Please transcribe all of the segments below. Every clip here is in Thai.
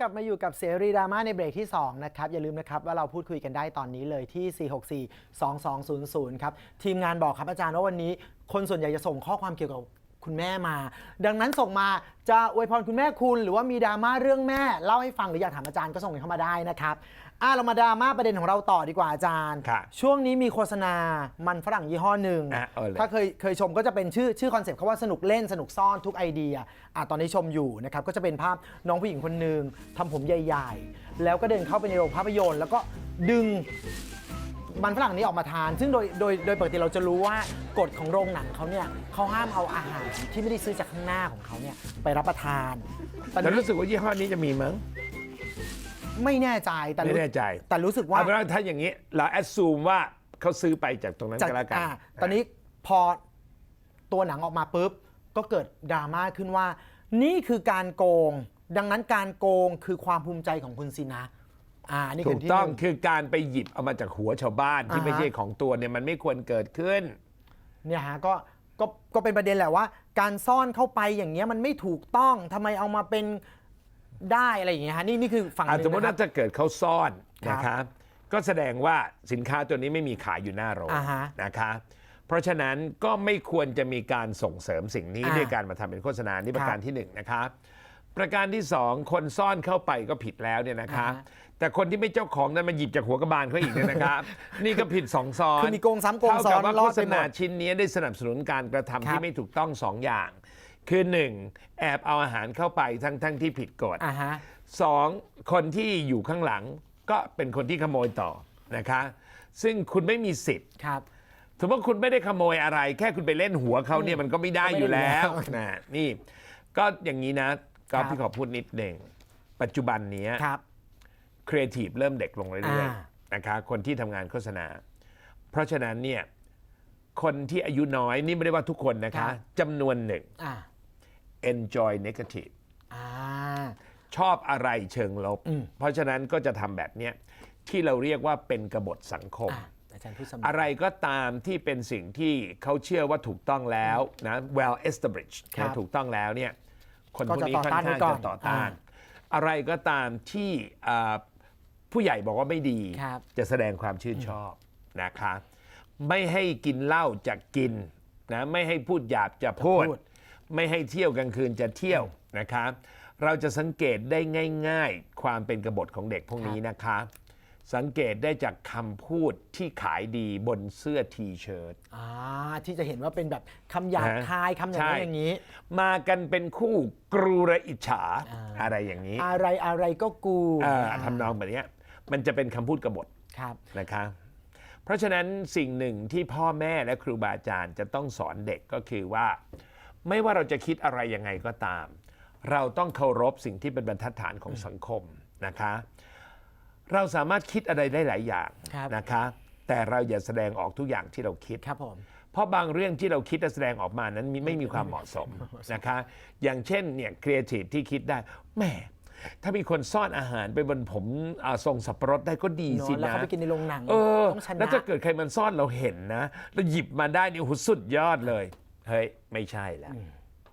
กลับมาอยู่กับเสรีดราม่าในเบรกที่ 2 นะครับ อย่าลืมนะครับว่าเราพูดคุยกันได้ตอนนี้เลยที่ 464-2200 ครับ ทีมงานบอกครับอาจารย์ว่าวันนี้ คนส่วนใหญ่จะส่งข้อความเกี่ยวกับคุณแม่มา ดังนั้นส่งมาจะอวยพรคุณแม่คุณ หรือว่ามีดราม่าเรื่องแม่เล่าให้ฟังหรืออยากถามอาจารย์ก็ส่งเข้ามาได้นะครับ อะเรามาดราม่าประเด็นของเราต่อดีกว่าอาจารย์ ครับช่วงนี้มีโฆษณามันฝรั่งยี่ห้อหนึ่งอะเอาเลย ถ้าเคยเคยชมก็จะเป็นชื่อชื่อคอนเซ็ปต์เขาว่าสนุกเล่นสนุกซ่อนทุกไอเดียอะตอนนี้ชมอยู่นะครับก็จะเป็นภาพน้องผู้หญิงคนหนึ่งทำผมใหญ่ๆ แล้วก็เดินเข้าไปในโรงภาพยนตร์ แล้วก็ดึง มันฝรั่งนี้ออกมาทาน ซึ่งโดยโดยโดยปกติเราจะรู้ว่ากฎของโรงหนังเขาเนี่ยเขาห้ามเอาอาหารที่ไม่ได้ซื้อจากข้างหน้าของเขาเนี่ยไปรับประทานแต่แต่รู้สึกว่ายี่ห้อนี้จะมีมั้ง ไม่แน่ใจแต่ไม่รู้แน่ใจแต่รู้สึกว่าเอาเป็นว่าถ้าอย่างนี้ เราแอดซูมว่าเขาซื้อไปจากตรงนั้นจากก็แล้วกันอ่าตอนนี้พอตัวหนังออกมาปุ๊บ ก็เกิดดราม่าขึ้นว่า นี่คือการโกง ดังนั้นการโกงคือความภูมิใจของคุณสินะ อ่านี่ถูคือกที่ต้องหนึ่งคือการไปหยิบเอามาจากหัวชาวบ้านที่อ่าฮะ ไม่ใช่ของตัวเนี่ยมันไม่ควรเกิดขึ้น เนี่ยฮะก็ก็ก็เป็นประเด็นแหละว่า การซ่อนเข้าไปอย่างเงี้ยมันไม่ถูกต้องทำไมเอามาเป็น ได้อะไรอย่างเงี้ยฮะนี่นี่คือฝั่งหอะนึ่งสมมตินะคว่ารับถ้าเกิดเขาซ่อนครับนะครับก็แสดงว่าสินค้าตัวนี้ไม่มีขายอยู่หน้าโรงอ่าฮะนะคะเพราะฉะนั้นก็ไม่ควรจะมีการส่งเสริมสิ่งนี้อ่าด้วยการมาทำเป็นโฆษณานี่ประการครับที่หนึ่งนะครับประการที่สองคนซ่อนเข้าไปก็ผิดแล้วเนี่ยนะคะ อ่าฮะ แต่คนที่ไม่เจ้าของนั้นมาหยิบจากหัวกระบาลเขาอีกเนี่ยนะครับ นี่ก็ผิดสองซ้อน คือมีโกงซ้ำโกงซ้อนเท่ากับว่าลอโฆดษไปหมณาด ชิ้นนี้ได้สนับสนุนการกระทำครัที่บไม่ถูกต้องสองอย่าง คือหนึ่งแอบเอาอาหารเข้าไปทั้งทั้งที่ผิดกฎอ่าฮะ สองคนที่อยู่ข้างหลังก็เป็นคนที่ขโมยต่อนะคะ ซึ่งคุณไม่มีสิทธิ์ ครับ สมมติว่าคุณไม่ได้ขโมยอะไร แค่คุณไปเล่นหัวเขาเนี่ยมันก็ไม่ได้ก็ไม่ได้อยู่แล้วอยู่แล้วนะนี่ ก็อย่างนี้นะก็ครับพี่ขอพูดนิดหนึ่งปัจจุบันเนี้ครับ ครีเอทีฟเริ่มเด็กลงเรื่อยอ่า ๆนะคะคนที่ทำงานโฆษณา เพราะฉะนั้นเนี่ยคนที่อายุน้อยนี่ไม่ได้ว่าทุกคนนะคะจำนวนหนึ่ง อ่า enjoy negative อ่า ชอบอะไรเชิงลบ อืม เพราะฉะนั้นก็จะทำแบบเนี้ยที่เราเรียกว่าเป็นกบฏสังคม อ่าอาจารย์พูดเสมออะไรก็ตามที่เป็นสิ่งที่เขาเชื่อว่าถูกต้องแล้วนะ well established ครับนะถูกต้องแล้วเนี่ยคนพก็วกจะนี้ต่อค่อนต้านข้างไว้ก่อนจะต่อต้านอ่อะไรก็ตามที่อ่าผู้ใหญ่บอกว่าไม่ดี ครับ จะแสดงความชื่นชอบนะคะ ไม่ให้กินเหล้าจะกินนะไม่ให้พูดหยาบจะพูด พูด ไม่ให้เที่ยวกลางคืนจะเที่ยวนะคะเราจะสังเกตได้ง่าย ๆ ความเป็นกบฏของเด็กพวกนี้นะคะ สังเกตได้จากคำพูดที่ขายดีบนเสื้อทีเชิ้ต อ่าที่จะเห็นว่าเป็นแบบคำหยาบฮะคายคำอย่างนั้นใช่อย่างนี้ มากันเป็นคู่กรูระอิจฉาอ่า อะไรอย่างนี้อะไรอะไรก็กูเอ่อทำนองแบบเนี้ยมันจะเป็นคำพูดกบฏ ครับ นะคะเพราะฉะนั้นสิ่งหนึ่งที่พ่อแม่และครูบาอาจารย์จะต้องสอนเด็กก็คือว่า ไม่ว่าเราจะคิดอะไรยังไงก็ตาม เราต้องเคารพสิ่งที่เป็นบรรทัดฐานของสังคมนะคะ เราสามารถคิดอะไรได้หลายอย่างครับ นะคะ แต่เราอย่าแสดงออกทุกอย่างที่เราคิด ครับผม เพราะบางเรื่องที่เราคิดและแสดงออกมานั้นมีไม่มีความเหมาะสมนะคะ อย่างเช่นเนี่ยครีเอทีฟที่คิดได้แหมถ้ามีคนซ่อนอาหารไปบนผมอ่าทรงสับปะรดได้ก็ดีเนอะสิแล้วนะเขาไปกินในโรงหนังเออต้องชนะ แล้วถ้าเกิดใครมันซ่อนเราเห็นนะแล้วหยิบมาได้นี่โอ้โหสุดยอดเลย เฮ้ยไม่ใช่แล้ว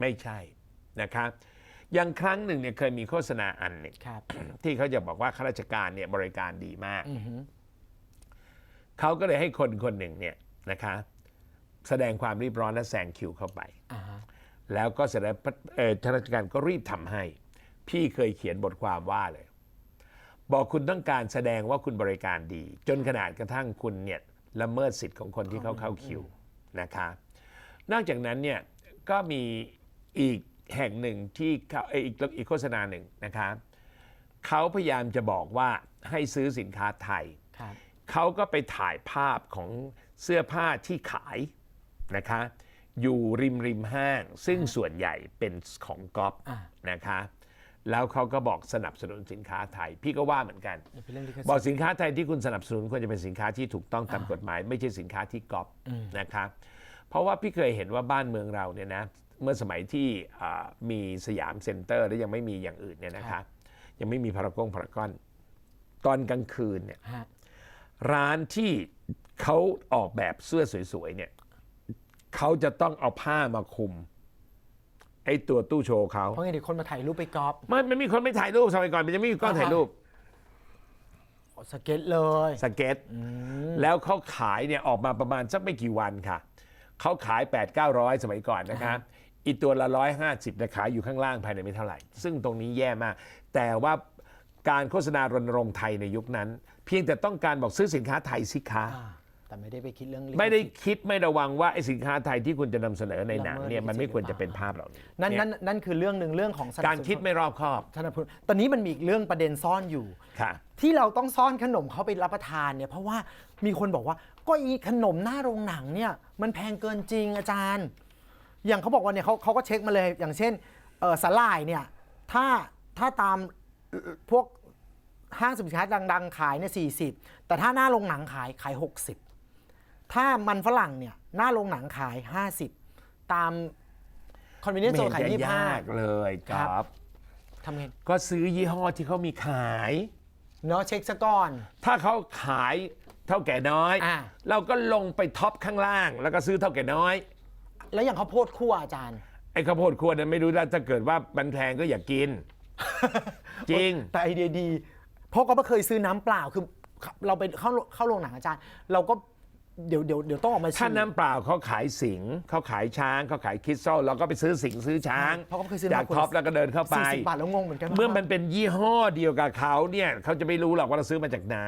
ไม่ใช่นะครับอย่างครั้งหนึ่งเนี่ยเคยมีโฆษณาอันหนึ่งครับที่เขาจะบอกว่าข้าราชการเนี่ยบริการดีมากอือหือเขาก็เลยให้คนคนหนึ่งเนี่ยนะคะ แสดงความรีบร้อนและแซงคิวเข้าไปอ่าฮะแล้วก็เสร็จแล้วเอ่อข้าราชการก็รีบทำให้ พี่เคยเขียนบทความว่าเลย บอกคุณต้องการแสดงว่าคุณบริการดี จนขนาดกระทั่งคุณเนี่ยละเมิดสิทธิ์ของคนที่เขาเข้าคิวนะคะ นอกจากนั้นเนี่ยก็มีอีกแห่งหนึ่งที่เขาเอ่ออีกอีกโฆษณาหนึ่งนะคะเขาพยายามจะบอกว่าให้ซื้อสินค้าไทยครับเขาก็ไปถ่ายภาพของเสื้อผ้าที่ขายนะคะอยู่ริมริมห้าง ซึ่งส่วนใหญ่เป็นของก๊อฟอ่านะคะแล้วเขาก็บอกสนับสนุนสินค้าไทย พี่ก็ว่าเหมือนกันเดี๋ยวเป็นเรื่องลิขสิทบอกธิ์สินค้าไทยที่คุณสนับสนุนควรจะเป็นสินค้าที่ถูกต้องตามกฎหมาย ไม่ใช่สินค้าที่ก๊อปนะครับเพ ราะว่าพี่เคยเห็นว่าบ้านเมืองเราเนี่ยนะเมื่อสมัยที่อ่ามีสยามเซ็นเตอร์ และยังไม่มีอย่างอื่นเนี่ยนะคะยังไม่มีพารากงพารากอนตอนกลางคืนเนี่ยฮะร้านที่เขาออกแบบเสื้อสวยๆเนี่ยเขาจะต้องเอาผ้ามาคลุมไอ้ตัวตู้โชว์เขาเพราะไงเดี๋ยวคนมาถ่ายรูปไปก๊อปมันมันมีคนไม่ถ่ายรูปสมัยก่อนมันจะไม่มีกล้องอ่าฮะถ่ายรูปสเก็ตเลยสเก็ตแล้วเขาขายเนี่ยออกมาประมาณสักไม่กี่วันค่ะ เขาขาย 8 9 0 0 สมัยก่อนนะคะอีตัวละ 150นะขายอยู่ข้างล่างภายในไม่เท่าไหร่ ซึ่งตรงนี้แย่มาก แต่ว่าการโฆษณารณรงค์ไทยในยุคนั้น เพียงแต่ต้องการบอกซื้อสินค้าไทยสิคะอ่าแต่ไม่ได้ไปคิดเรื่องลิขสิทธิ์ไม่ได้คิดไม่ระวังว่าไอ้สินค้าไทยที่คุณจะนำเสนอในหนังละเมิดเนี่ยมันไม่ควรลิขสิทธิ์จะเป็นภาพเหล่านี้นั่นเยนั่นนั่นคือเรื่องหนึ่งเรื่องของสนับสนุนการคิดไม่รอบคอบสนับสนุนตอนนี้มันมีอีกเรื่องประเด็นซ่อนอยู่ ค่ะ ที่เราต้องซ่อนขนมเขาไปรับประทานเนี่ยเพราะว่ามีคนบอกว่า ก็อีขนมหน้าโรงหนังเนี่ยมันแพงเกินจริงอาจารย์ อย่างเขาบอกว่าเนี่ยเขาเขาก็เช็คมาเลยอย่างเช่นเออสาลายเนี่ยถ้าถ้าตามเอ่อพวกห้างสรรพสินค้าดัง ๆ ขายเนี่ยสีแต่ถ้าหน้าโรงหนังขายขาย 60 ถ้ามันฝรั่งเนี่ยหน้าโรงหนังขาย 50 ตามคอนเวเนียนไม่โซเห็นขายจะยี่ห้ายากเลยคครัรับบทำไงก็ซื้อยี่ห้อที่เขามีขาย เนาะเช็คซะก่อน ถ้าเขาขาย เท่าแก่น้อย อ่า เราก็ลงไปท็อปข้างล่าง แล้วก็ซื้อเท่าแก่น้อย แล้วอย่างข้าวโพดคั่วอาจารย์ ไอ้ข้าวโพดควรนั้นไม่รู้ว่าถ้าเกิดว่ามันแพงก็อย่ากิน จริง แต่ไอเดียดี เพราะก็ไม่เคยซื้อน้ำเปล่าคือ เราไปเข้าเข้าโรงหนังอาจารย์ เราก็ เดี๋ยวเดี๋ยวเดี๋ยวต้องออกมาชิถ้าน้ำเปล่าเขาขายสิงห์เขาขายช้างเขาขายคริสตัลเราก็ไปซื้อสิงห์ซื้อช้างเพราะเขาเคยซื้อจากน้ำขวดท็อปแล้วก็เดินเข้าไปสี่สิบบาทแล้วงงเหมือนกันว่าเมื่อมันเป็นยี่ห้อเดียวกับเขาเนี่ยเขาจะไม่รู้หรอกว่าเราซื้อมาจากไหน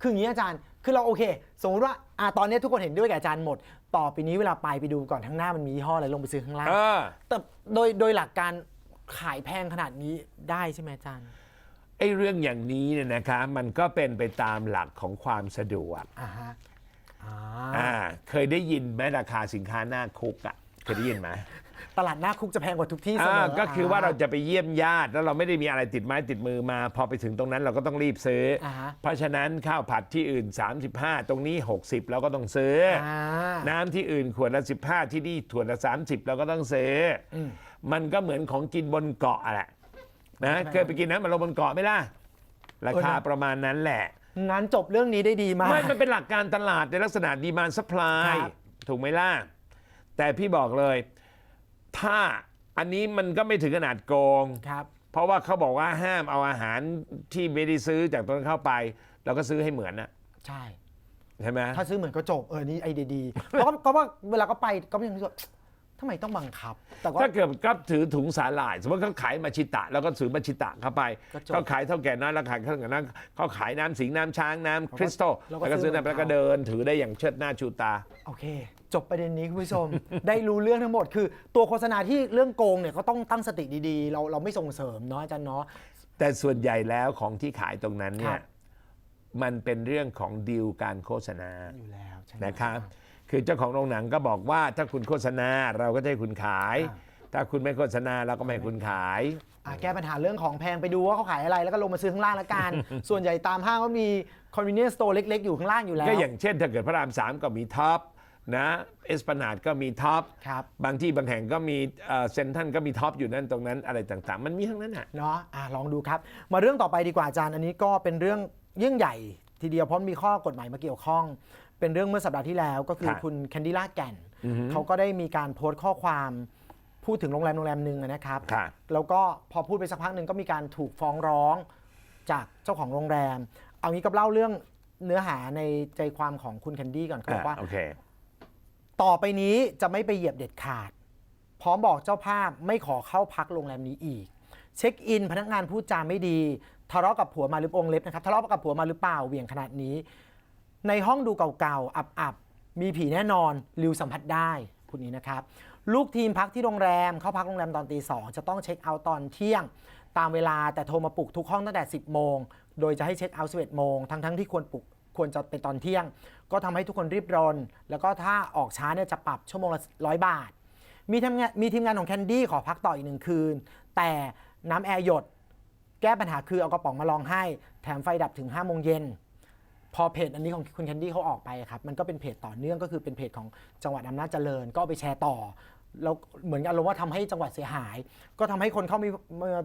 คืออย่างนี้อาจารย์คือเราโอเค สมมติว่าอะตอนนี้ทุกคนเห็นด้วยกับอาจารย์หมด ต่อไปนี้เวลาไปไปดูก่อนข้างหน้ามันมียี่ห้ออะไรลงไปซื้อข้างล่างเออแต่โดยโดยหลักการขายแพงขนาดนี้ได้ใช่ไหมอาจารย์ไอ้เรื่องอย่างนี้เนี่ยนะคะมันก็เป็นไปตามหลักของความสะดวก อ่าฮะอ่าอ่าเคยได้ยินไหมราคาสินค้าหน้าคุกอะเคยได้ยินไหมตลาดหน้าคุกจะแพงกว่าทุกที่เสมอ่าอก็คือว่าเราจะไปเยี่ยมญาติ แล้วเราไม่ได้มีอะไรติดไม้ติดมือมา พอไปถึงตรงนั้นเราก็ต้องรีบซื้ออาฮะเพราะฉะนั้นข้าวผัดที่อื่น 35 ตรงนี้ 60 เราก็ต้องซื้อออ่าน้ำที่อื่นขวดละ 15 ที่นี่ขวดละ 30 เราก็ต้องซื้ออมันก็เหมือนของกินบนเกาะแหละนะใช่ไหมเคยไปกินน้ำมันลงบนเกาะไหมล่ะราคาเออนะประมาณนั้นแหละ งั้นจบเรื่องนี้ได้ดีมาก ไม่มันเป็นหลักการตลาดในลักษณะดีมาน s ั p พลายครับ ถูกไหมล่ะ แต่พี่บอกเลย ถ้าอันนี้มันก็ไม่ถึงขนาดโกง ครับ เพราะว่าเขาบอกว่าห้ามเอาอาหารที่ไม่ได้ซื้อจากตรงนั้นเข้าไป เราก็ซื้อให้เหมือนนะใช่ ใช่ไหม ถ้าซื้อเหมือนก็จบเออนี่ไอเดียดีเพราะก็ก็ว่าเวลาก็ไปก็ยังรู้สึกว่า ทำไมต้องบังคับ แต่ก็ ถ้าเกิดก็ถือถุงสาหร่าย สมมติเขาขายมาชิตะ แล้วก็ถือมาชิตะเข้าไปก็จบเขาขายเท่าแก่น้อยแล้วขายเท่าแก่น้อยเขาขายน้ำสิงห์น้ำช้างน้ำคริสตัลเราก็แล้วก็ซื้อซื้อน้ำแล้วก็เหมือนเขาเดินถือได้อย่างเชิดหน้าชูตา โอเค จบประเด็นนี้คุณผู้ชม ได้รู้เรื่องทั้งหมด คือตัวโฆษณาที่เรื่องโกงเนี่ยก็ต้องตั้งสติดีๆ เราเราไม่ส่งเสริมเนาะอาจารย์เนาะ แต่ส่วนใหญ่แล้วของที่ขายตรงนั้นเนี่ครัยบ มันเป็นเรื่องของดีลการโฆษณา อยู่แล้วใช่ไหม นะครับ คือเจ้าของโรงหนังก็บอกว่าถ้าคุณโฆษณาเราก็จะให้คุณขายอ่าถ้าคุณไม่โฆษณาเราก็ไม่ให้คุณขาย อะแก้ปัญหาเรื่องของแพงไปดูว่าเขาขายอะไร แล้วก็ลงมาซื้อข้างล่างละกัน ส่วนใหญ่ตามห้างก็มี convenience store เล็ก ๆ อยู่ข้างล่างอยู่แล้ว ก็อย่างเช่น ถ้าเกิดพระรามสามก็มีท็อปนะเอสปนาดก็มีท็อปครับ บางที่บางแห่งก็มีเซนทันก็มีท็อปอยู่นั่นตรงนั้นอะไรต่างๆ มันมีทั้งนั้นอะ เนาะอะลองดูครับ มาเรื่องต่อไปดีกว่าอาจารย์ อันนี้ก็เป็นเรื่องเรื่องใหญ่ ทีเดียวเพราะมีข้อกฎหมายมาเกี่ยวข้อง เป็นเรื่องเมื่อสัปดาห์ที่แล้วก็คือครับคุณแคนดี้ลาแก่นเขาก็ได้มีการโพสต์ข้อความพูดถึงโรงแรมโรงแรมหนึ่งอะนะครับครับแล้วก็พอพูดไปสักพักหนึ่งก็มีการถูกฟ้องร้องจากเจ้าของโรงแรม เอางี้ก็เล่าเรื่องเนื้อหาในใจความของคุณแคนดี้ก่อนเขาบอกว่า อะโอเค ต่อไปนี้จะไม่ไปเหยียบเด็ดขาด พร้อมบอกเจ้าภาพไม่ขอเข้าพักโรงแรมนี้อีก เช็คอินพนักงานพูดจาไม่ดี ทะเลาะกับผัวมาหรือองเล็บนะครับ ทะเลาะกับผัวมาหรือเปล่าเหวี่ยงขนาดนี้ ในห้องดูเก่าๆ อับๆ มีผีแน่นอนริวสัมผัสได้คุณนี้นะครับ ลูกทีมพักที่โรงแรม เข้าพักโรงแรมตอนตีสองจะต้องเช็คเอาท์ตอนเที่ยง ตามเวลาแต่โทรมาปลุกทุกห้องตั้งแต่ 10 โมง โดยจะให้เช็คเอาท์11โมง ทั้งๆที่ควรปลุกควรจะเป็นตอนเที่ยง ก็ทำให้ทุกคนรีบรน แล้วก็ถ้าออกช้าเนี่ยจะปรับชั่วโมงละร้อยบาท มีทำงานมีทีมงานของแคนดี้ขอพักต่ออีกหนึ่งคืน แต่น้ำแอร์หยด แก้ปัญหาคือเอากระป๋องมาลองให้ แถมไฟดับถึง5โมงเย็น พอเพจอันนี้ของคุณแคนดี้เขาออกไปครับมันก็เป็นเพจต่อเนื่องก็คือเป็นเพจของจังหวัดอำนาจเจริญ ก็เอาไปแชร์ต่อแล้วเหมือนกันอารมณ์ว่าทำให้จังหวัดเสียหาย ก็ทำให้คนเข้ามี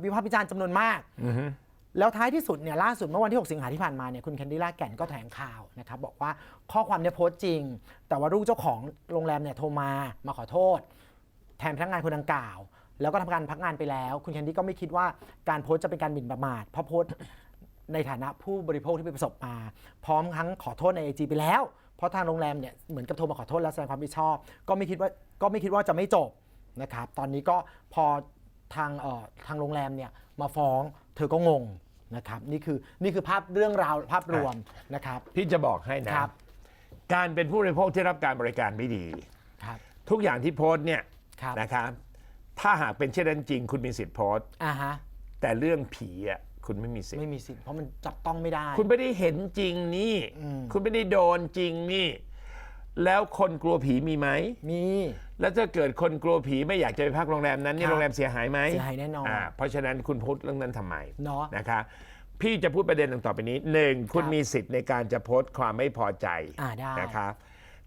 วิพากษ์วิจารณ์จำนวนมากแล้วท้ายที่สุดเนี่ยล่าสุดเมื่อวันที่ 6 สิงหาที่ผ่านมาเนี่ยคุณแคนดี้ลากแก่นก็แถลงข่าวนะครับบอกว่าข้อความเนี่ยโพสต์จริง แต่ว่าลูกเจ้าของโรงแรมเนี่ยโทรมามาขอโทษ แทนพนักงานคนดังกล่าว แล้วก็ทำการพักงานไปแล้ว คุณแคนดี้ก็ไม่คิดว่าการโพสต์จะเป็นการหมิ่นประมาทเพราะโพสต์ ในฐานะผู้บริโภคที่ไปประสบมา พร้อมทั้งขอโทษในไอจไปแล้ว เพราะทางโรงแรมเนี่ยเหมือนกับโทรมาขอโทษและแสดงความรับผิดชอบ ก็ไม่คิดว่าก็ไม่คิดว่าจะไม่จบนะครับ ตอนนี้ก็พอทางเอ่อทางโรงแรมเนี่ยมาฟ้องเธอก็งงนะครับนี่คือนี่คือภาพเรื่องราวภาพรวมนะครับ พี่จะบอกให้นะ ครับ การเป็นผู้บริโภคที่รับการบริการไม่ดี ครับทุกอย่างที่โพสต์เนี่ยครับนะครับถ้าหากเป็นเช่นนั้นจริง คุณมีสิทธิ์โพสต์ อ่าฮะแต่เรื่องผีอะ คุณไม่มีสิทธิ์ไม่มีสิทธิ์เพราะมันจับต้องไม่ได้ คุณไม่ได้เห็นจริงนี่ อืม คุณไม่ได้โดนจริงนี่ แล้วคนกลัวผีมีไหม มี แล้วถ้าเกิดคนกลัวผีไม่อยากจะไปพักโรงแรมนั้นนี่ครับโรงแรมเสียหายไหมเสียหายแน่นอนเพราะฉะนั้นคุณพูดเรื่องนั้นทำไมเนาะนะคะพี่จะพูดประเด็นต่อไปนี้หนึ่งคุณครับมีสิทธิ์ในการจะโพสต์ความไม่พอใจอ่าได้ นะคะ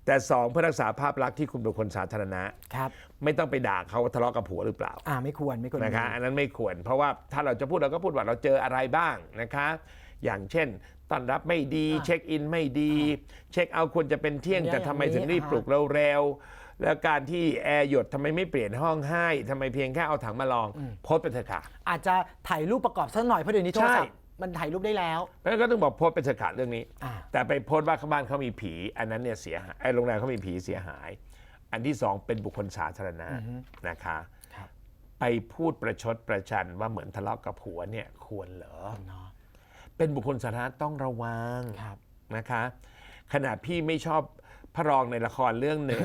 แต่สองเพื่อรักษาภาพลักษณ์ที่คุณเป็นคนสาธารณะ ครับ ไม่ต้องไปด่าเขาว่าทะเลาะกับผัวหรือเปล่าอ่าไม่ควรไม่ควรนะคะมีอันนั้นไม่ควร เพราะว่าถ้าเราจะพูดเราก็พูดว่าเราเจออะไรบ้างนะคะ อย่างเช่นต้อนรับไม่ดีอ่าเช็คอินไม่ดี เช็คเอาท์ควรจะเป็นเที่ยงเนี่ยแต่ทำไมอย่างนี้ถึงรีบอ่าปลุกเราเร็วๆแล้วการที่แอร์หยดทำไมไม่เปลี่ยนห้องให้ทำไมเพียงแค่เอาถังมาลองโพสต์ไปเถอะค่ะ อาจจะถ่ายรูปประกอบสักหน่อยเพราะเดี๋ยวนี้โทรศัพท์ มันถ่ายรูปได้แล้วแล้วก็ต้องบอกโพสต์ไปเถอะค่ะเรื่องนี้ อ่า แต่ไปโพสต์ว่าข้างบ้านเขามีผี อันนั้นเนี่ยเสียหายไอ้โรงแรมเขามีผีเสียหาย อันที่สองเป็นบุคคลสาธารณะนะคะ ครับไปพูดประชดประชันว่าเหมือนทะเลาะกับผัวเนี่ยควรเหรอ เนาะเป็นบุคคลสาธารณะต้องระวังครับ นะคะขณะพี่ไม่ชอบพระรองในละครเรื่องหนึ่ง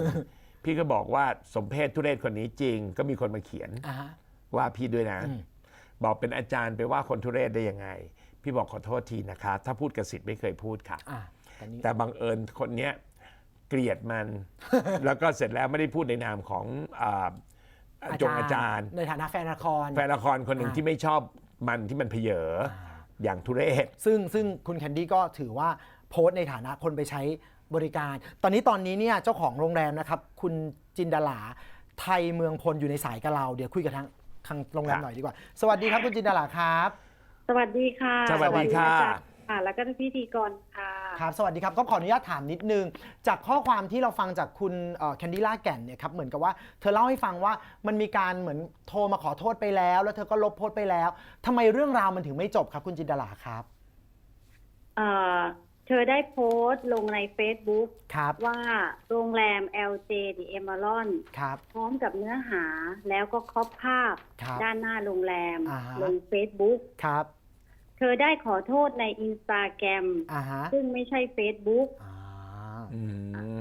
พี่ก็บอกว่าสมเพศทุเรศคนนี้จริง ก็มีคนมาเขียน อ่าฮะ ว่าพี่ด้วยนะอืมบอกเป็นอาจารย์ไปว่าคนทุเรศได้ยังไง พี่บอกขอโทษทีนะคะ ถ้าพูดกสิทธิ์ไม่เคยพูดค่ะ อ่าตอนนี้แต่บังเอิญคนเนี้ยเกลียดมัน แล้วก็เสร็จแล้วไม่ได้พูดในนามของอาจงอาจารย์ ในฐานะแฟนละคร แฟนละครคนหนึ่งอ่าที่ไม่ชอบมันที่มันเพเยออย่างทุเรศ ซึ่งซึ่งคุณแคนดี้ก็ถือว่าโพสต์ในฐานะคนไปใช้บริการ ตอนนี้ตอนนี้เนี่ยเจ้าของโรงแรมนะครับ คุณจินดาลาไทยเมืองพลอยู่ในสายกับเรา เดี๋ยวคุยกับทางทางโรงแรมครับหน่อยดีกว่า สวัสดีครับคุณจินดาลาครับ สวัสดีค่ะสวัสดีค่ะ อาจารย์ค่ะ แล้วก็พิธีกรค่ะ ครับ สวัสดีครับ ก็ขออนุญาตถามนิดนึง จากข้อความที่เราฟังจากคุณแคนดี้ล่าแก่นเนี่ยครับ เหมือนกับว่าเธอเล่าให้ฟังว่ามันมีการเหมือนโทรมาขอโทษไปแล้ว แล้วเธอก็ลบโพสต์ไปแล้ว ทำไมเรื่องราวมันถึงไม่จบครับ คุณจินดาลาครับ เอ่อ เธอได้โพสต์ลงใน Facebook ครับ ว่าโรงแรม LJ The Emerald ครับ พร้อมกับเนื้อหาแล้วก็ครอบภาพครับด้านหน้าโรงแรม อ่าฮะ ลง Facebook ครับ เธอได้ขอโทษในอินสตาแกรมอ่าฮะซึ่งไม่ใช่ Facebook อ่าอื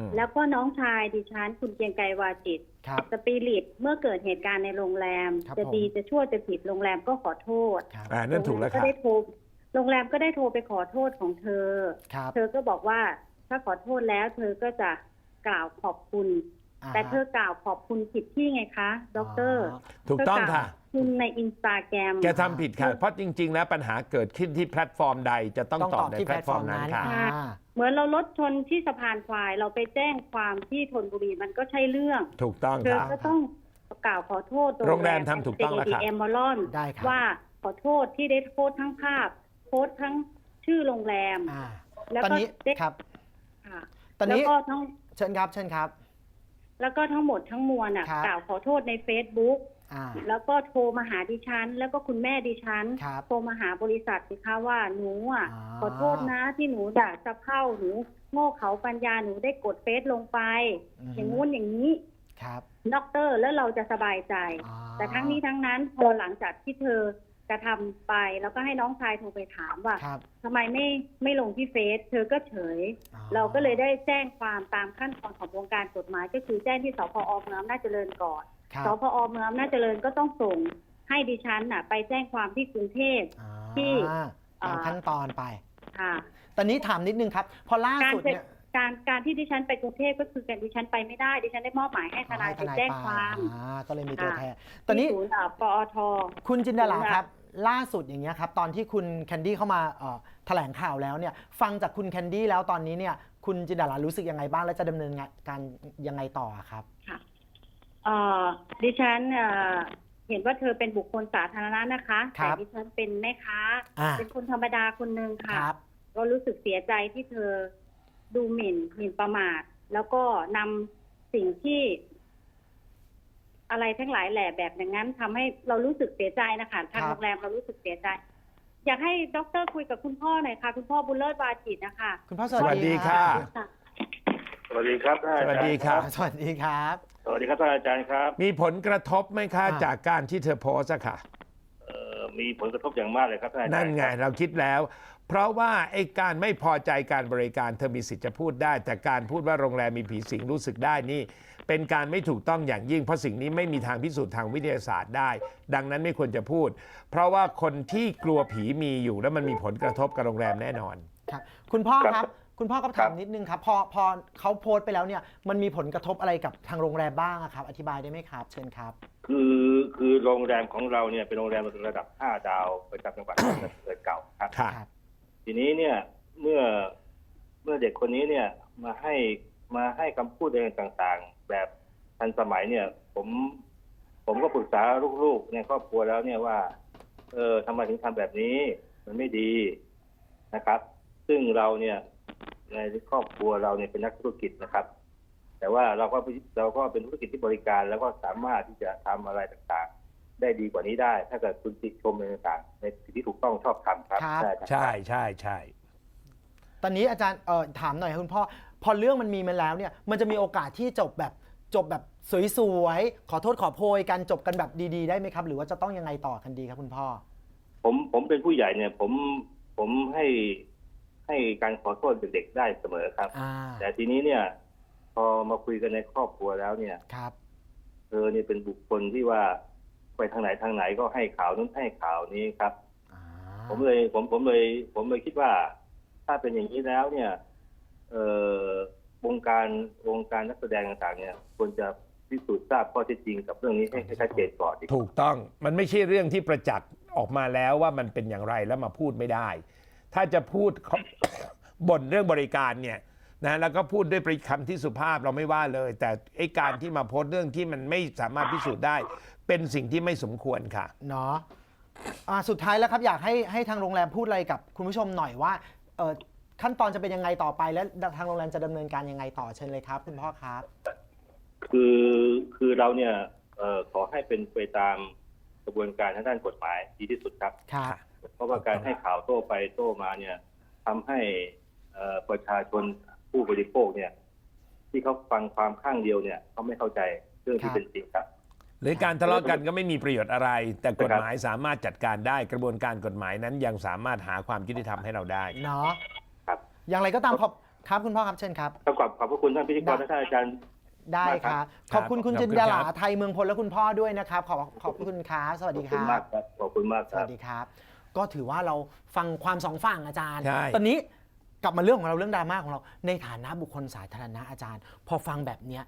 ม แล้วก็น้องชายดิฉันคุณเกรียงไกรวาจิต ครับ สปิริตเมื่อเกิดเหตุการณ์ในโรงแรม ครับจะผม ดีจะชั่วจะผิดโรงแรมก็ขอโทษครับอ่านั่นถูกแล้วโรงค่ะแรมก็ได้โทรโรงแรมก็ได้โทรไปขอโทษของเธอ ครับเธอก็บอกว่าถ้าขอโทษแล้ว เธอก็จะกล่าวขอบคุณาแต่เธอกล่าวขอบคุณผิดที่ไงคะดอกเตอรถูกต้องค่ะ เธกล่าวคุณในอินสตาแกรมแกทำผิดค่ะ เพราะจริง ๆ แล้วปัญหาเกิดขึ้นที่แพลตฟอร์มใดจะต้องต้องตตออบบในที่แพแพลลตตฟฟออร์ร์มมนั้นั้นนค่ะอ่าเหมือนเรารถชนที่สะพานควาย เราไปแจ้งความที่ธนบุรีมันก็ใช่เรื่องถูกต้องเธอค่ะก็ต้องกล่าวขอโทษโรงแรมทำถูกต้องแล้วครับ เอมอลอนได้ครับ ว่าขอโทษที่ได้โพสต์ทั้งภาพ โพสต์ทั้งชื่อโรงแรม อ่าแล้วตอนก็นี้ได้ครับ ค่ะตอนแล้วนี้ก็ทั้ง เชิญครับเชิญครับ แล้วก็ทั้งหมดทั้งมวลอะครับ กล่าวขอโทษใน Facebook อ่า แล้วก็โทรมาหาดิฉัน แล้วก็คุณแม่ดิฉันครับโทรมาหาบริษัทสิคะว่าหนูอะอ่าขอโทษนะที่หนูด่าสะเพร่าหนูโง่เขาปัญญาหนูได้กดเฟซลงไป อย่างงู้นอย่างนี้ครับด็อกเตอร์แล้วเราจะสบายใจอ่าแต่ทั้งนี้ทั้งนั้นพอหลังจากที่เธอ กระทำไป แล้วก็ให้น้องชายโทรไปถามว่า ครับ ทำไมไม่ไม่ลงที่เฟซเธอก็เฉยอ่เราก็เลยได้แจ้งความตามขั้นตอนของวงการกฎหมาย ก็คือแจ้งที่สพอเมืองอำนาจเจริญก่อนครับสพอเมืองอำนาจเจริญก็ต้องส่งให้ดิฉันน่ะ ไปแจ้งความที่กรุงเทพอ่าที่ตามขั้นตอนไป ค่ะ ตอนนี้ถามนิดนึงครับ พอล่าการสุดจะเนี่ย การการที่ดิฉันไปกรุงเทพก็คือการดิฉันไปไม่ได้ ดิฉันได้มอบหมายให้ทนายไปแจ้งความอ่าก็เลยมีตัวค่ะแทนตอนนี้ที่ศูนย์อ่าปอท คุณจินดาราศูนย์ครับ ล่าสุดอย่างเงี้ยครับ ตอนที่คุณแคนดี้เข้ามาเอ่อแถลงข่าวแล้วเนี่ย ฟังจากคุณแคนดี้แล้วตอนนี้เนี่ย คุณจินดารารู้สึกยังไงบ้าง และจะดำเนินงานการยังไงต่อครับค่ะเอ่อดิฉันเอ่อเห็นว่าเธอเป็นบุคคลสาธารณะนะคะ ครัแต่บ ดิฉันเป็นแม่ค้า อ่าเป็นคนธรรมดาคนหนึ่งคค่ะ รับ ก็รู้สึกเสียใจที่เธอ ดูหมิ่นหมิ่นประมาท แล้วก็นำสิ่งที่ อะไรทั้งหลายแหล่แบบอย่างนั้นทำให้เรารู้สึกเสียใจนะคะทางครับ โรงแรมเรารู้สึกเสียใจ อยากให้ด็อกเตอร์คุยกับคุณพ่อหน่อยค่ะ คุณพ่อบุญเลิศวาจิตนะคะ คุณพ่อสสวัวัสดีค่ะค่ะ สวัสดีครับท่านสอาจารย์วัสดีครับ สวัสดีครับ สวัสดีครับท่านอาจารย์ครับมีผลกระทบไหมคะอ่าจากการที่เธอโพสต์อะค่ะ เอ่อมีผลกระทบอย่างมากเลยครับท่านอาจารย์นั่นไง ครับเราคิดแล้ว เพราะว่าไอ้การไม่พอใจการบริการเธอมีสิทธิ์จะพูดได้ แต่การพูดว่าโรงแรมมีผีสิงรู้สึกได้นี่ เป็นการไม่ถูกต้องอย่างยิ่ง เพราะสิ่งนี้ไม่มีทางพิสูจน์ทางวิทยาศาสตร์ได้ ดังนั้นไม่ควรจะพูด เพราะว่าคนที่กลัวผีมีอยู่แล้วมันมีผลกระทบกับโรงแรมแน่นอน ครับ คุณพ่อครับครับคุณพ่อก็ครัถามบนิดนึงครับ พอพอเขาโพสต์ไปแล้วเนี่ย มันมีผลกระทบอะไรกับทางโรงแรมบ้างอะครับ อธิบายได้ไหมครับ เชิญครับ คือคือโรงแรมของเราเนี่ยเป็นโรงแรมระดับ 5 ดาวประจำจังหวัด เกิดเก่าครับ ค่ะ ครับ ทีนี้เนี่ยเมื่อเมื่อเด็กคนนี้เนี่ยมาให้มาให้คำพูดอะไรต่างๆ แบบทันสมัยเนี่ย ผมผมก็ปรึกษาลูกๆ ในครอบครัวแล้วเนี่ยว่า เออทำไมถึงทำแบบนี้ มันไม่ดีนะครับ ซึ่งเราเนี่ยในครอบครัวเราเนี่ยเป็นนักธุรกิจนะครับ แต่ว่าเราก็เราก็เป็นธุรกิจที่บริการแล้วก็สามารถที่จะทำอะไรต่างๆ ได้ดีกว่านี้ได้ ถ้าเกิดคุณติชมอะไรต่างๆในสิ่งที่ถูกต้องชอบทำครับ ครับ ใช่ครับใช่ใช่ใช่ ตอนนี้อาจารย์เออถามหน่อยครับคุณพ่อ พอเรื่องมันมีมาแล้วเนี่ย มันจะมีโอกาสที่จบแบบจบแบบสวยๆ ขอโทษขอโพยกันจบกันแบบดีๆ ได้ไหมครับ หรือว่าจะต้องยังไงต่อกันดีครับคุณพ่อ ผมผมเป็นผู้ใหญ่เนี่ย ผมผมให้ให้การขอโทษเด็กๆได้เสมอครับ อ่า แต่ทีนี้เนี่ย พอมาคุยกันในครอบครัวแล้วเนี่ย ครับ เธอเนี่ยเป็นบุคคลที่ว่า ไปทางไหนทางไหนก็ให้ข่าวนู้นให้ข่าวนี้ครับอ่าผมเลยผมผมเลย ผมเลยคิดว่า ถ้าเป็นอย่างนี้แล้วเนี่ย เอ่อวงการวงการนักแสดงต่างๆเนี่ยควรจะพิสูจน์ทราบข้อเท็จจริงกับเรื่องนี้ให้ให้ชัดเจนก่อนดีกว่าถูกต้องมันไม่ใช่เรื่องที่ประจักษ์ออกมาแล้วว่ามันเป็นอย่างไรแล้วมาพูดไม่ได้ ถ้าจะพูด บ่นเรื่องบริการเนี่ยนะแล้วก็พูดด้วยปริคำที่สุภาพเราไม่ว่าเลย แต่ไอ้การที่มาโพสต์เรื่องที่มันไม่สามารถพิสูจน์ได้ เป็นสิ่งที่ไม่สมควรค่ะ เนาะอ่าสุดท้ายแล้วครับอยากให้ให้ทางโรงแรมพูดอะไรกับคุณผู้ชมหน่อยว่าเออขั้นตอนจะเป็นยังไงต่อไปและทางโรงแรมจะดำเนินการยังไงต่อเชิญเลยครับ คุณพ่อครับ คือคือเราเนี่ยเอ่อขอให้เป็นไปตามกระบวนการทางด้านกฎหมายดีที่สุดครับ ครับ เพราะว่าการให้ข่าวโต้ไปโต้มาเนี่ยทำให้เอ่อประชาชนผู้บริโภคเนี่ย ที่เขาฟังความข้างเดียวเนี่ยเขาไม่เข้าใจเรื่องที่ครับ เป็นจริงครับ หรือการทะเลาะกันก็ไม่มีประโยชน์อะไร แต่กฎหมายสามารถจัดการได้กระบวนการกฎหมายนั้นยังสามารถหาความยุติธรรมให้เราได้ เนาะครับ อย่างไรก็ตามขอบครับคุณพ่อครับเชิญครับ ขอบขอบพระคุณท่านพิธีกรและท่านอาจารย์ ได้มากคครัรับ บขอบคุณคุณขอบคุณจินดาครัลาบไทยเมืองพลและคุณพ่อด้วยนะครับ ขอบขอบคุณครับสวัสขอดีบคคุณรับมากครับขอบคุณมากสครัวับ สดีครับ ก็ถือว่าเราฟังความสองฝั่งอาจารย์ ใช่ ตอนนี้กลับมาเรื่องของเราเรื่องดราม่าของเรา ในฐานะบุคคลสาธารณะอาจารย์ พอฟังแบบเนี้ย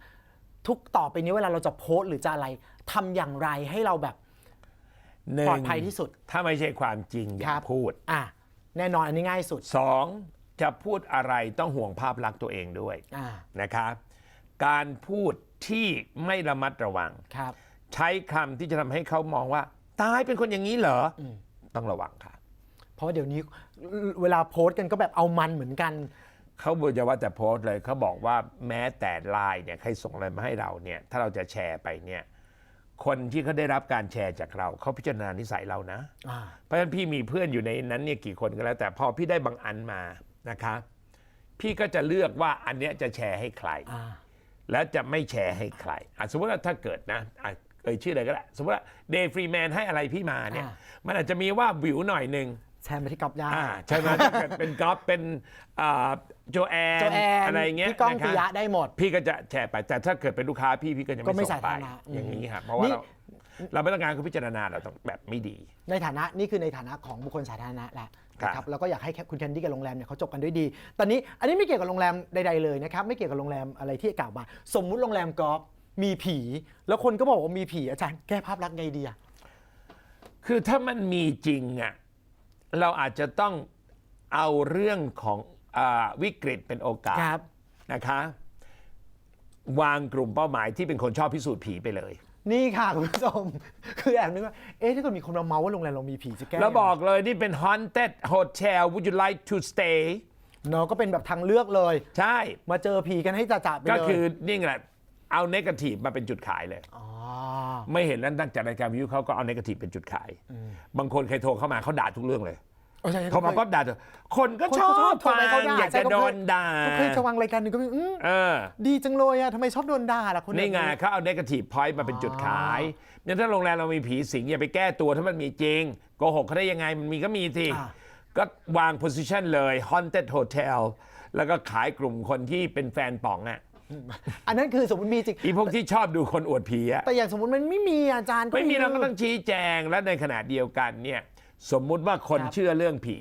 ทุกต่อไปนี้เวลาเราจะโพสต์หรือจะอะไรทำอย่างไรให้เราแบบ หนึ่งปลอดภัยที่สุดถ้าไม่ใช่ความจริงอย่าครับ พูดอะแน่นอนอันนี้ง่ายสุดสองจะพูดอะไรต้องห่วงภาพลักษณ์ตัวเองด้วยอ่านะครับการพูดที่ไม่ระมัดระวัง ครับ ใช้คำที่จะทำให้เขามองว่า ตายเป็นคนอย่างนี้เหรออมต้องระวังค่ะ เพราะว่าเดี๋ยวนี้เวลาโพสต์กันก็แบบเอามันเหมือนกัน เขาบอกจะว่าแต่โพสต์เลยเขาบอกว่าแม้แต่ไลน์เนี่ยใครส่งอะไรมาให้เราเนี่ยถ้าเราจะแชร์ไปเนี่ยคนที่เขาได้รับการแชร์จากเราเขาพิจารณานิสัยเรานะอ่าเพราะฉะนั้นพี่มีเพื่อนอยู่ในนั้นเนี่ยกี่คนก็แล้ว แต่พอพี่ได้บางอันมานะคะ พี่ก็จะเลือกว่าอันเนี้ยจะแชร์ให้ใครอ่าแล้วจะไม่แชร์ให้ใครอะสมมติว่าถ้าเกิดนะอะเอ่ยชื่ออะไรก็ได้สมมติว่าเดย์ฟรีแมนให้อะไรพี่มาเนี่ยอ่ามันอาจจะมีว่าวิวหน่อยหนึ่ง แชร์มาที่กอบได้อ่าใช่ไหมถ้าเกิดเป็นกอล์ฟเป็นอ่าโจแอนเจ้าแอนอะไรเงี้ยพี่ก้องนคปิยะได้หมดพี่ก็จะแชร์ไปแต่ถ้าเกิดเป็นลูกค้าพี่พี่ก็จะก็ไม่ไม่ส่งไปสาธารณะอืมอย่างนี้ครับเพราะว่านี่ เราเราไม่ต้องการเขาพิจารณาเราต้องแบบไม่ดี ในฐานะนี่คือในฐานะของบุคคลสาธารณะแหละนะคครัรับบแล้วก็อยากให้คุณแคนดี้กับโรงแรมเนี่ยเขาจบกันด้วยดี ตอนนี้อันนี้ไม่เกี่ยวกับโรงแรมใดๆเลยนะครับไม่เกี่ยวกับโรงแรมอะไรที่กล่าวมา สมมุติโรงแรมกอล์ฟมีผี แล้วคนก็บอกว่ามีผีอาจารย์แก้ภาพลักษณ์ไงดีอะ คือถ้ามันมีจริงอะ เราอาจจะต้องเอาเรื่องของอาวิกฤตเป็นโอกาสครับนี่ค่ะคุณผู้ชม คือแอบนึกว่า เอ๊ะถ้าเกิดมีคนมาเมาว่าโรงแรมเรามีผีจะแก้แล้วยังไงบอกเลยนี่เป็น haunted hotel would you like to stay เนาะก็เป็นแบบทางเลือกเลย ใช่ มาเจอผีกันให้จ่าๆไปเลย ก็คือนี่แหละเอาเนกาทีฟมาเป็นจุดขายเลยอ๋อ ไม่เห็นแล้วนักจัดรายการวิวเขาก็เอานกาทีฟเป็นจุดขาย บางคนใครโทรเข้ามาเขาด่าทุกเรื่องเลยโอ้ใช่ เขามาคยปั๊บด่าเถอะคนก็คนชอเขาชอบบโทรไปเขาฟังด่าอยากใช่จะเขาเคย โดนด่าก็เคยจะวางรายการหนึ่งก็มีอืมเออ ดีจังเลยอะทำไมชอบโดนด่าล่ะคนนี่ไงแบบเขาเอาเนกาทีฟพอยต์มาเป็นจุดขายเนี่ยถ้าโรงแรมเรามีผีสิงอย่าไปแก้ตัวถ้ามันมีจริงโกหกเขาได้ยังไงมันมีก็มีสิอะ ก็วาง position เลย haunted hotel แล้วก็ขายกลุ่มคนที่เป็นแฟนป๋องอะ อันนั้นคือสมมติมีจริงอีพวกที่ชอบดูคนอวดผีอะแต่อย่างสมมติมันไม่มีอาจารย์ไม่มีเราก็ต้องชี้แจงและในขณะเดียวกันเนี่ยสมมุติว่าคนเชื่อเรื่องผี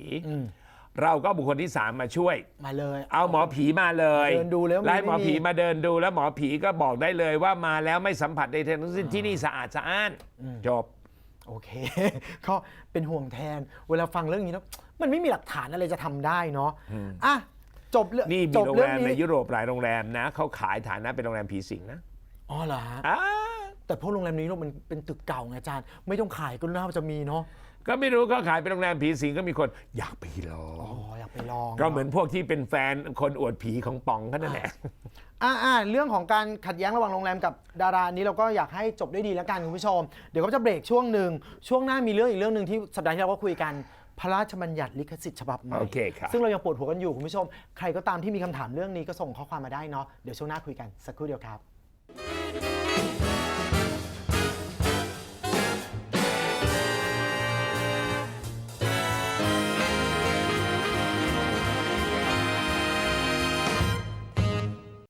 เราก็บุคคลที่สามมาช่วย มาเลย เอาหมอผีมาเลยเดินดูแล้วมีไล่หมอไม่มีผีมาเดินดูแล้วหมอผีก็บอกได้เลยว่ามาแล้วไม่สัมผัสใดทั้งสิ้นที่นี่สะอาดสะอ้านจบ โอเค ก็เป็นห่วงแทน เวลาฟังเรื่องนี้แล้วมันไม่มีหลักฐานอะไรจะทำได้เนาะอะ จบเรื่องนี่จมีบโรงเรื่แรองมในนี้ยุโรปหลายโรงแรมนะเขาขายฐานะเป็นโรงแรมผีสิงนะอ๋อเหรอฮะ อ่าแต่พวกโรงแรมนี้มันเป็นตึกเก่าไงอาจารย์ ไม่ต้องขายก็น่าจะมีเนาะก็ไม่รู้เขาขายเป็นโรงแรมผีสิงก็มีคนอยากไปลออ๋องอยากไปลองก็เหมือนพวกที่เป็นแฟนคนอวดผีของป๋องก็นั่นแหละ อ่าอ่าเรื่องของการขัดแย้งระหว่างโรงแรมกับดารานี้เราก็อยากให้จบด้วยดีแล้วกันคุณผู้ชม เดี๋ยวก็จะเบรกช่วงหนึ่งช่วงหน้ามีเรื่องอีกเรื่องหนึ่งที่สัปดาห์ที่เราก็คุยกัน พระราชบัญญัติลิขสิทธิ์ฉบับใหม่ โอเคครับ ซึ่งเรายังปวดหัวกันอยู่คุณผู้ชม ใครก็ตามที่มีคำถามเรื่องนี้ก็ส่งข้อความมาได้เนาะ เดี๋ยวช่วงหน้าคุยกันสักครู่เดียวครับ